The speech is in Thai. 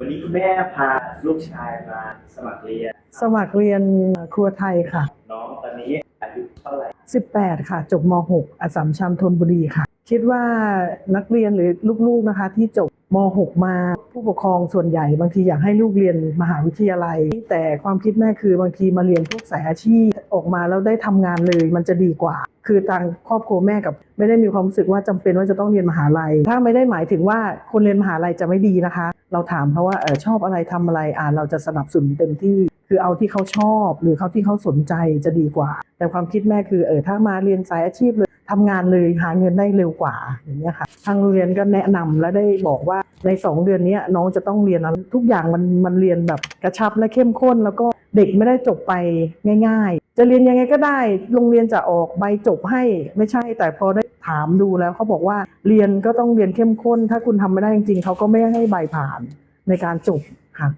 วันนี้คุณแม่พาลูกชายมาสมัครเรียน สมัครเรียนครัวไทยค่ะ น้องตอนนี้อายุเท่าไหร่ 18 ค่ะ จบม .6 อัสสัมชัญธนบุรีค่ะ คิดว่านักเรียนหรือลูกๆนะคะ ที่จบม .6 มาผู้ปกครองส่วนใหญ่บางทีอยากให้ลูกเรียนมหาวิทยาลัย แต่ความคิดแม่คือบางทีมาเรียนพวกสายอาชีพ ออกมาแล้วได้ทำงานเลย มันจะดีกว่า คือทางครอบครัวแม่กับ ไม่ได้มีความรู้สึกว่าจำเป็นว่าจะต้องเรียนมหาลัย ถ้าไม่ได้หมายถึงว่าคนเรียนมหาลัยจะไม่ดีนะคะ เราถามเขาว่าออชอบอะไรทำอะไรอ่าเราจะสนับสนุนเต็มที่ คือเอาที่เขาชอบ หรือเขาที่เขาสนใจจะดีกว่า แต่ความคิดแม่คือเออถ้ามาเรียนสายอาชีพเลยทำงานเลยหาเงินได้เร็วกว่าอย่างเงี้ยค่ะทางโรงเรียนก็แนะนำและได้บอกว่าใน 2 เดือนนี้น้องจะต้องเรียนอะไรทุกอย่างมันมันเรียนแบบกระชับและเข้มข้น แล้วก็เด็กไม่ได้จบไปง่าย จะเรียนยังไงก็ได้ โรงเรียนจะออกใบจบให้ไม่ใช่ แต่พอได้ถามดูแล้วเขาบอกว่าเรียนก็ต้องเรียนเข้มข้น ถ้าคุณทำไม่ได้จริงๆเขาก็ไม่ให้ใบผ่านในการจบค่ะ